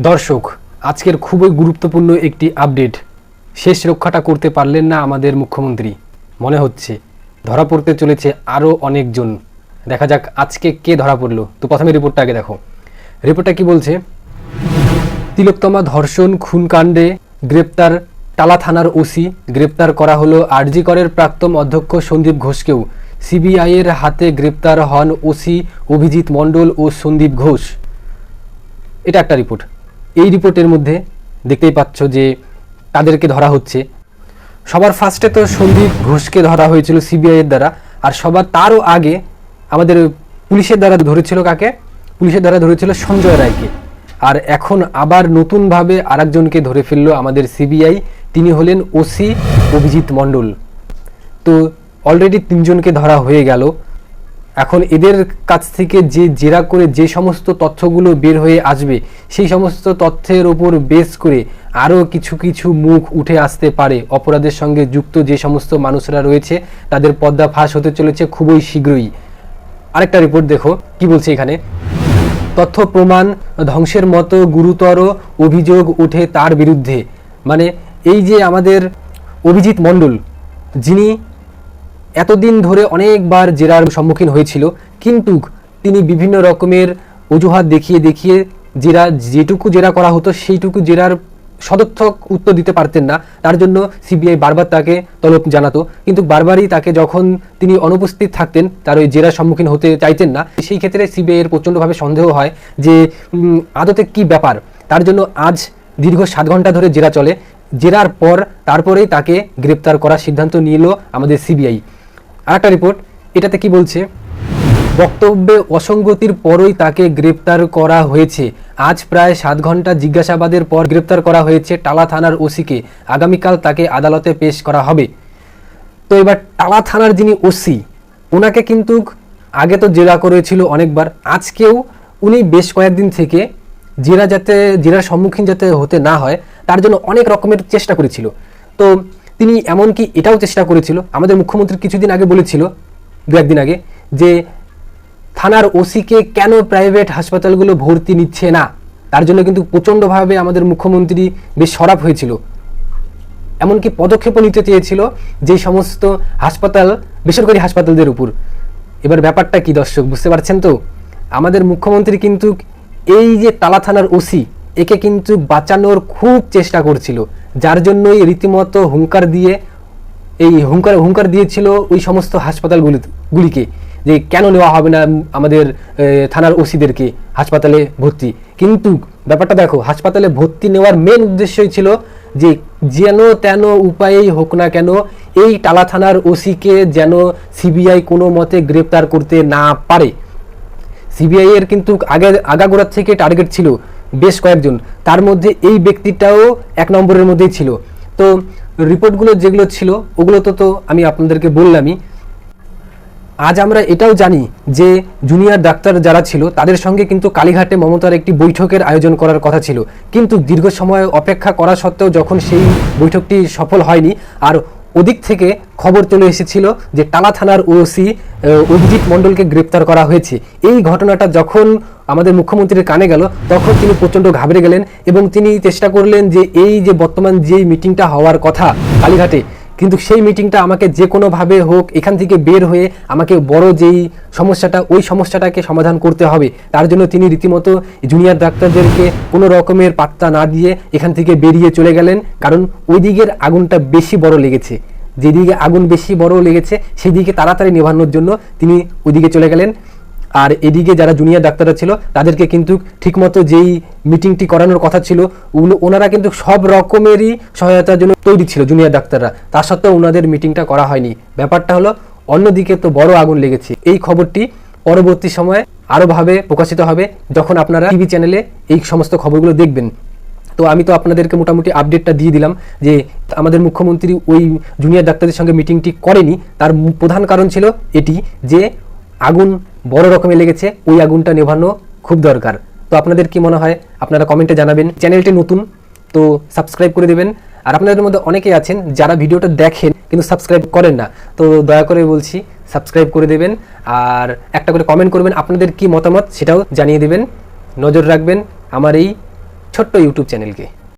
দর্শক, আজকের খুবই গুরুত্বপূর্ণ একটি আপডেট। শেষ রক্ষাটা করতে পারলেন না আমাদের মুখ্যমন্ত্রী। মনে হচ্ছে ধরা পড়তে চলেছে আরও অনেকজন। দেখা যাক আজকে কে ধরা পড়ল। তো প্রথমে রিপোর্টটা আগে দেখো। রিপোর্টটা কি বলছে? তিলোত্তমা ধর্ষণ খুনকাণ্ডে গ্রেপ্তার টালা থানার ওসি। গ্রেপ্তার করা হলো আরজিকরের প্রাক্তন অধ্যক্ষ সন্দীপ ঘোষকেও। সিবিআইয়ের হাতে গ্রেপ্তার হন ওসি অভিজিৎ মণ্ডল ও সন্দীপ ঘোষ। এটা একটা রিপোর্ট। এই রিপোর্টের মধ্যে দেখতেই পাচ্ছ যে তাদেরকে ধরা হচ্ছে। সবার ফার্স্টে তো সন্দীপ ঘোষকে ধরা হয়েছিল সিবিআইয়ের দ্বারা, আর সবার তারও আগে আমাদের পুলিশের দ্বারা ধরেছিল কাকে? পুলিশের দ্বারা ধরেছিল সঞ্জয় রায়কে। আর এখন আবার নতুনভাবে আরেকজনকে ধরে ফেলল আমাদের সিবিআই তিনি হলেন ওসি অভিজিৎ মণ্ডল। তো অলরেডি তিনজনকে ধরা হয়ে গেল। এখন এদের কাছ থেকে যে জেরা করে যে সমস্ত তথ্যগুলো বের হয়ে আসবে, সেই সমস্ত তথ্যের ওপর বেস করে আরও কিছু কিছু মুখ উঠে আসতে পারে। অপরাধের সঙ্গে যুক্ত যে সমস্ত মানুষরা রয়েছে, তাদের পদ্মা ফাঁস হতে চলেছে খুবই শীঘ্রই। আরেকটা রিপোর্ট দেখো, কি বলছে এখানে? তথ্য প্রমাণ ধ্বংসের মতো গুরুতর অভিযোগ ওঠে তার বিরুদ্ধে। মানে এই যে আমাদের অভিজিৎ মণ্ডল, যিনি এতদিন ধরে অনেকবার জেরার সম্মুখীন হয়েছিল, কিন্তু তিনি বিভিন্ন রকমের অজুহাত দেখিয়ে দেখিয়ে জেরা যেটুকু জেরা করা হতো, সেইটুকু জেরার সদর্থক উত্তর দিতে পারতেন না। তার জন্য সিবিআই বারবার তাকে তলব জানাতো। কিন্তু বারবারই তাকে যখন তিনি অনুপস্থিত থাকতেন, তার ওই জেরার সম্মুখীন হতে চাইতেন না। সেই ক্ষেত্রে সিবিআই এর প্রচণ্ডভাবে সন্দেহ হয় যে আদতে কি ব্যাপার? তার জন্য আজ দীর্ঘ সাত ঘণ্টা ধরে জেরা চলে। জেরার পর তারপরেই তাকে গ্রেপ্তার করার সিদ্ধান্ত নিল আমাদের সিবিআই। আরেকটা রিপোর্ট এটাতে কি বলছে? বক্তব্যে অসঙ্গতির পরই তাকে গ্রেপ্তার করা হয়েছে। আজ প্রায় সাত ঘণ্টা জিজ্ঞাসাবাদের পর গ্রেপ্তার করা হয়েছে টালা থানার ওসিকে। আগামীকাল তাকে আদালতে পেশ করা হবে। তো এবার টালা থানার যিনি ওসি, ওনাকে কিন্তু আগে তো জেরা করেছিল অনেকবার। আজকেও উনি বেশ কয়েকদিন থেকে জেরা যাতে, জেরার সম্মুখীন যাতে হতে না হয়, তার জন্য অনেক রকমের চেষ্টা করেছিল। তো তিনি এমনকি এটাও চেষ্টা করেছিল, আমাদের মুখ্যমন্ত্রী কিছুদিন আগে বলেছিল, দু একদিন আগে, যে থানার ওসিকে কেন প্রাইভেট হাসপাতালগুলো ভর্তি নিচ্ছে না? তার জন্য কিন্তু প্রচণ্ডভাবে আমাদের মুখ্যমন্ত্রী বেশ সরাব হয়েছিল। এমনকি পদক্ষেপও নিতে চেয়েছিল যে সমস্ত হাসপাতাল, বেসরকারি হাসপাতালদের উপর। এবার ব্যাপারটা কি দর্শক, বুঝতে পারছেন তো? আমাদের মুখ্যমন্ত্রী কিন্তু এই যে তালা থানার ওসি একে কিন্তু বাঁচানোর খুব চেষ্টা করছিল, যার জন্যই রীতিমতো হুঙ্কার দিয়ে, এই হুঙ্কার হুঙ্কার দিয়েছিল ওই সমস্ত হাসপাতালগুলি গুলিকে, যে কেন নেওয়া হবে না আমাদের থানার ওসিদেরকে হাসপাতালে ভর্তি। কিন্তু ব্যাপারটা দেখো, হাসপাতালে ভর্তি নেওয়ার মেন উদ্দেশ্যই ছিল যে যেন তেন উপায়েই হোক না কেন, এই টালা থানার ওসিকে যেন সিবিআই কোনো মতে গ্রেপ্তার করতে না পারে। সিবিআইয়ের কিন্তু আগে, আগাগোড়ার থেকে টার্গেট ছিল বেশ কয়েকজন। তার মধ্যে এই ব্যক্তিটাও এক নম্বরের মধ্যেই ছিল। তো রিপোর্টগুলো যেগুলো ছিল, ওগুলো তো তো আমি আপনাদেরকে বললামই। আজ আমরা এটাও জানি যে জুনিয়র ডাক্তার যারা ছিল, তাদের সঙ্গে কিন্তু কালীঘাটে মমতার একটি বৈঠকের আয়োজন করার কথা ছিল। কিন্তু দীর্ঘ সময় অপেক্ষা করা সত্ত্বেও যখন সেই বৈঠকটি সফল হয়নি, আর ওদিক থেকে খবর চলে এসেছিল যে টালা থানার ওসি অভিজিৎ মণ্ডলকে গ্রেপ্তার করা হয়েছে। এই ঘটনাটা যখন আমাদের মুখ্যমন্ত্রীর কানে গেল, তখন তিনি প্রচণ্ড ঘাবড়ে গেলেন এবং তিনি চেষ্টা করলেন যে এই যে বর্তমান যেই মিটিংটা হওয়ার কথা, কালীঘাটে কিন্তু সেই মিটিংটা আমাকে যে কোনোভাবে হোক এখান থেকে বের হয়ে আমাকে বড় যেই সমস্যাটা, ওই সমস্যাটাকে সমাধান করতে হবে। তার জন্য তিনি রীতিমতো জুনিয়র ডাক্তারদেরকে কোনো রকমের পাত্তা না দিয়ে এখান থেকে বেরিয়ে চলে গেলেন। কারণ ওই দিকের আগুনটা বেশি বড় লেগেছে। যেদিকে আগুন বেশি বড় লেগেছে, সেদিকে তাড়াতাড়ি নেভানোর জন্য তিনি ওইদিকে চলে গেলেন। আর এদিকে যারা জুনিয়র ডাক্তাররা ছিল, তাদেরকে কিন্তু ঠিকমতো যেই মিটিংটি করানোর কথা ছিল ওনারা কিন্তু সব রকমেরই সহায়তার জন্য তৈরি ছিল জুনিয়র ডাক্তাররা। তা সত্ত্বেও ওনাদের মিটিংটা করা হয়নি। ব্যাপারটা হলো, অন্যদিকে তো বড় আগুন লেগেছে। এই খবরটি পরবর্তী সময়ে আরও ভাবে প্রকাশিত হবে যখন আপনারা টিভি চ্যানেলে এই সমস্ত খবরগুলো দেখবেন। তো আমি তো আপনাদেরকে মোটামুটি আপডেটটা দিয়ে দিলাম যে, আমাদের মুখ্যমন্ত্রী ওই জুনিয়র ডাক্তারদের সঙ্গে মিটিংটি করেনি। তার প্রধান কারণ ছিল এটি যে আগুন বড় রকমের লেগেছে, ওই আগুনটা নেভানো খুব দরকার। তো আপনাদের কি মনে হয়? আপনারা কমেন্টে জানাবেন। চ্যানেলটি নতুন, তো সাবস্ক্রাইব করে দেবেন। আর আপনাদের মধ্যে অনেকেই আছেন যারা ভিডিওটা দেখেন কিন্তু সাবস্ক্রাইব করেন না। তো দয়া করে বলছি, সাবস্ক্রাইব করে দেবেন। আর একটা করে কমেন্ট করবেন, আপনাদের কি মতামত সেটাও জানিয়ে দেবেন। নজর রাখবেন আমার এই ছোট্ট ইউটিউব চ্যানেলকে।